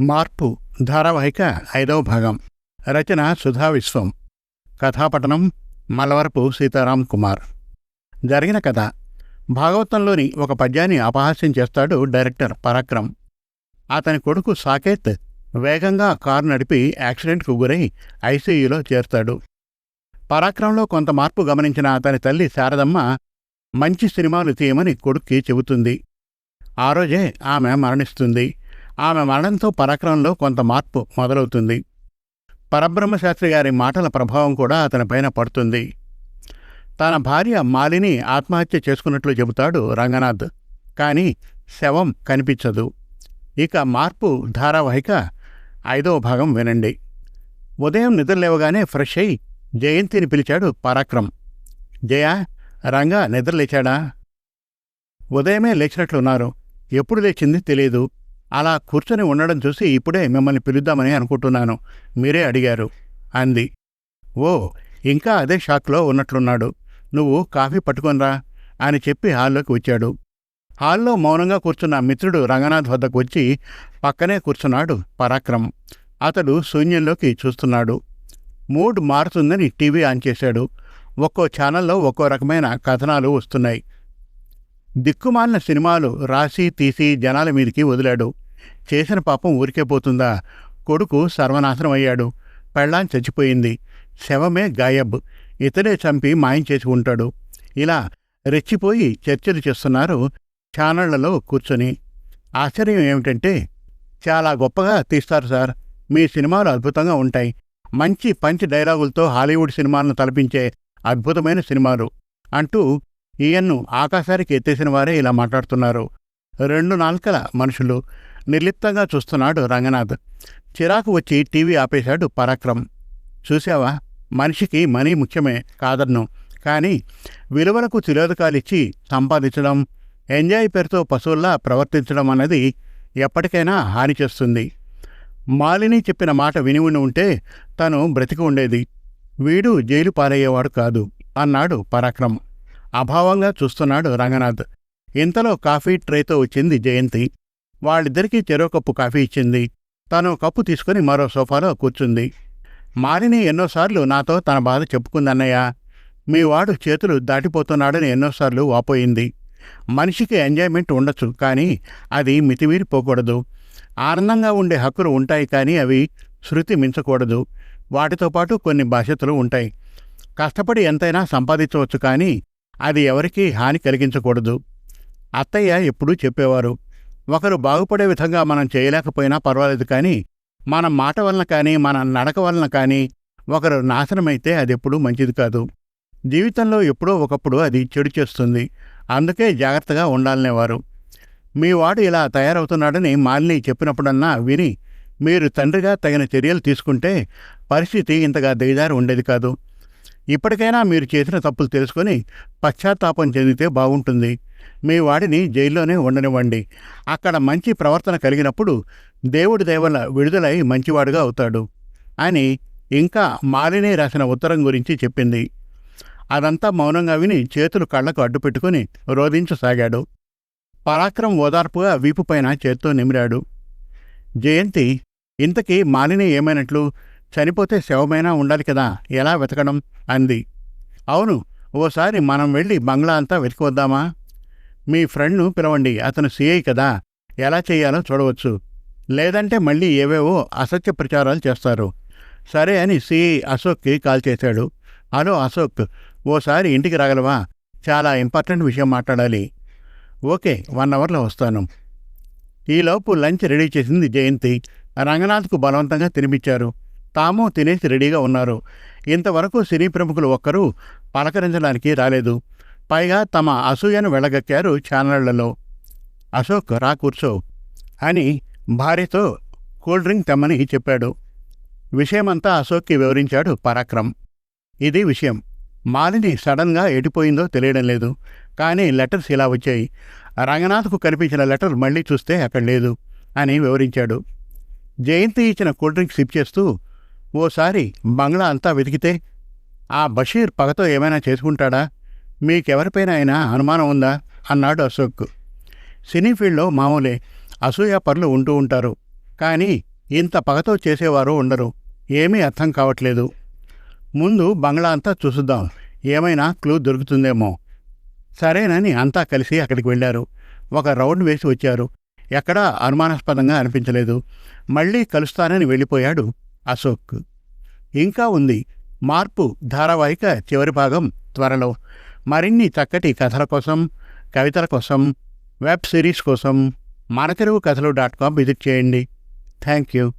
మార్పు ధారావాహిక ఐదవ భాగం. రచన సుధా విశ్వం. కథాపటనం మలవరపు సీతారాం కుమార్. జరిగిన కథ. భాగవతంలోని ఒక పద్యాన్ని అపహాస్యం చేస్తాడు డైరెక్టర్ పరాక్రమ్. అతని కొడుకు సాకేత్ వేగంగా కారు నడిపి యాక్సిడెంట్కు గురై ఐసీయూలో చేరుతాడు. పరాక్రమంలో కొంత మార్పు గమనించిన అతని తల్లి శారదమ్మ మంచి సినిమాలు తీయమని కొడుక్కి చెబుతుంది. ఆ రోజే ఆమె మరణిస్తుంది. ఆమె మరణంతో పరాక్రమంలో కొంత మార్పు మొదలవుతుంది. పరబ్రహ్మశాస్త్రి గారి మాటల ప్రభావం కూడా అతనిపైన పడుతుంది. తన భార్య మాలిని ఆత్మహత్య చేసుకున్నట్లు చెబుతాడు రంగనాథ్. కానీ శవం కనిపించదు. ఇక మార్పు ధారావాహిక ఐదవ భాగం వినండి. ఉదయం నిద్రలేవగానే ఫ్రెష్ అయి జయంతిని పిలిచాడు పరాక్రమ్. జయ రంగా నిద్రలేచాడా? ఉదయమే లేచినట్లున్నారు. ఎప్పుడు లేచింది తెలియదు అలా కూర్చొని ఉండడం చూసి ఇప్పుడే మిమ్మల్ని పిలుద్దామని అనుకుంటున్నాను. మీరే అడిగారు. అంది. ఓ ఇంకా అదే షాక్లో ఉన్నట్లున్నాడు. నువ్వు కాఫీ పట్టుకొనిరా అని చెప్పి హాల్లోకి వచ్చాడు. హాల్లో మౌనంగా కూర్చున్న మిత్రుడు రంగనాథ్ వద్దకు వచ్చి పక్కనే కూర్చున్నాడు పరాక్రమ్. అతడు శూన్యంలోకి చూస్తున్నాడు. మూడ్ మారుతుందని టీవీ ఆన్ చేశాడు. ఒక్కో ఛానల్లో ఒక్కో రకమైన కథనాలు వస్తున్నాయి. దిక్కుమాలిన సినిమాలు రాసి తీసి జనాల మీదికి వదిలాడు. చేసిన పాపం ఊరికే పోతుందా? కొడుకు సర్వనాశనం అయ్యాడు. పెళ్ళాం చచ్చిపోయింది. శవమే గాయబ్. ఇతడే చంపి మాయం చేసి ఉంటాడు ఇలా రెచ్చిపోయి చర్చలు చేస్తున్నారు ఛానళ్ళలో కూర్చొని. ఆశ్చర్యం ఏమిటంటే చాలా గొప్పగా తీస్తారు సార్. మీ సినిమాలు అద్భుతంగా ఉంటాయి. మంచి పంచి డైలాగులతో హాలీవుడ్ సినిమాలను తలపించే అద్భుతమైన సినిమాలు అంటూ ఈయన్ను ఆకాశానికి ఎత్తేసిన వారే ఇలా మాట్లాడుతున్నారు. రెండు నాల్కల మనుషులు నిర్లిప్తంగా చూస్తున్నాడు రంగనాథ్. చిరాకు వచ్చి టీవీ ఆపేశాడు పరాక్రమ్. చూశావా? మనిషికి మనీ ముఖ్యమే కాదన్ను. కానీ విలువలకు తిలోదకాలిచ్చి సంపాదించడం ఎంజాయ్ పేరుతో పశువుల్లా ప్రవర్తించడం అన్నది ఎప్పటికైనా హాని చేస్తుంది. మాలిని చెప్పిన మాట విని ఉండి ఉంటే తను బ్రతికి ఉండేది. వీడు జైలు పాలయ్యేవాడు కాదు అన్నాడు పరాక్రమ్. అభావంగా చూస్తున్నాడు రంగనాథ్. ఇంతలో కాఫీ ట్రేతో వచ్చింది జయంతి. వాళ్ళిద్దరికీ చెరో కప్పు కాఫీ ఇచ్చింది. తను కప్పు తీసుకుని మరో సోఫాలో కూర్చుంది. మారిని ఎన్నోసార్లు నాతో తన బాధ చెప్పుకుందన్నయ్య. మీ వాడు చేతులు దాటిపోతున్నాడని ఎన్నోసార్లు వాపోయింది. మనిషికి ఎంజాయ్మెంట్ ఉండొచ్చు కానీ అది మితిమీరిపోకూడదు. ఆనందంగా ఉండే హక్కులు ఉంటాయి కానీ అవి శృతి మించకూడదు. వాటితో పాటు కొన్ని బాధ్యతలు ఉంటాయి. కష్టపడి ఎంతైనా సంపాదించవచ్చు కానీ అది ఎవరికీ హాని కలిగించకూడదు. అత్తయ్య ఎప్పుడూ చెప్పేవారు ఒకరు బాగుపడే విధంగా మనం చేయలేకపోయినా పర్వాలేదు కానీ మన మాట వలన కానీ మన నడక వలన కానీ ఒకరు నాశనమైతే అది ఎప్పుడూ మంచిది కాదు. జీవితంలో ఎప్పుడో ఒకప్పుడు అది చెడు చేస్తుంది. అందుకే జాగ్రత్తగా ఉండాలనేవారు. మీ వాడు ఇలా తయారవుతున్నాడని మాలిని చెప్పినప్పుడన్నా విని మీరు తండ్రిగా తగిన చర్యలు తీసుకుంటే పరిస్థితి ఇంతగా దిగజారి ఉండేది కాదు. ఇప్పటికైనా మీరు చేసిన తప్పులు తెలుసుకొని పశ్చాత్తాపం చెందితే బాగుంటుంది. మీ వాడిని జైల్లోనే ఉండనివ్వండి. అక్కడ మంచి ప్రవర్తన కలిగినప్పుడు దేవుడి దయవల్ల విడుదలై మంచివాడుగా అవుతాడు. అని ఇంకా మాలిని రాసిన ఉత్తరం గురించి చెప్పింది. అదంతా మౌనంగా విని చేతులు కళ్ళకు అడ్డుపెట్టుకుని రోధించసాగాడు. పరాక్రమ్ ఓదార్పుగా వీపుపైన చేత్తో నిమిరాడు. జయంతి ఇంతకీ మాలిని ఏమైనట్లు? చనిపోతే శవమైనా ఉండాలి కదా ఎలా వెతకడం? అంది. అవును ఓసారి మనం వెళ్ళి బంగ్లా అంతా వెతికివద్దామా మీ ఫ్రెండ్ను పిలవండి అతను సిఐ కదా ఎలా చేయాలో చూడవచ్చు. లేదంటే మళ్ళీ ఏవేవో అసత్య ప్రచారాలు చేస్తారు. సరే అని సిఐ అశోక్కి కాల్ చేశాడు. హలో అశోక్ ఓసారి ఇంటికి రాగలవా? చాలా ఇంపార్టెంట్ విషయం మాట్లాడాలి. ఓకే వన్ అవర్లో వస్తాను. ఈలోపు లంచ్ రెడీ చేసింది జయంతి. రంగనాథ్కు బలవంతంగా తినిపించారు. తాము తినేసి రెడీగా ఉన్నారు. ఇంతవరకు సినీ ప్రముఖులు ఒక్కరూ పలకరించడానికి రాలేదు. పైగా తమ అసూయను వెళ్ళగక్కారు ఛానళ్ళలో. అశోక్ రా కూర్చో. అని భార్యతో కూల్ డ్రింక్ తెమ్మని చెప్పాడు. విషయమంతా అశోక్కి వివరించాడు పరాక్రమ్. ఇది విషయం. మాలిని సడన్గా ఎడిపోయిందో తెలియడం లేదు. కానీ లెటర్స్ ఇలా వచ్చాయి. రంగనాథ్కు కనిపించిన లెటర్ మళ్ళీ చూస్తే అక్కడ లేదు అని వివరించాడు. జయంతి ఇచ్చిన కూల్ డ్రింక్ సిప్ చేస్తూ ఓసారి బంగ్లా అంతా వెతికితే ఆ బషీర్ పగతో ఏమైనా చేసుకుంటాడా? మీకెవరిపైన అయినా అనుమానం ఉందా? అన్నాడు అశోక్. సినీ ఫీల్డ్లో మామూలే అసూయ పనులు ఉంటూ ఉంటారు. కానీ ఇంత పగతో చేసేవారు ఉండరు. ఏమీ అర్థం కావట్లేదు. ముందు బంగ్లా అంతా చూసుద్దాం. ఏమైనా క్లూ దొరుకుతుందేమో. సరేనని అంతా కలిసి అక్కడికి వెళ్ళారు. ఒక రౌండ్ వేసి వచ్చారు. ఎక్కడా అనుమానాస్పదంగా అనిపించలేదు. మళ్ళీ కలుస్తానని వెళ్ళిపోయాడు అశోక్. ఇంకా ఉంది మార్పు ధారావాహిక చివరి భాగం త్వరలో. మరిన్ని చక్కటి కథల కోసం కవితల కోసం వెబ్ సిరీస్ కోసం మన తెలుగు కథలు డాట్ కామ్ విజిట్ చేయండి. Thank you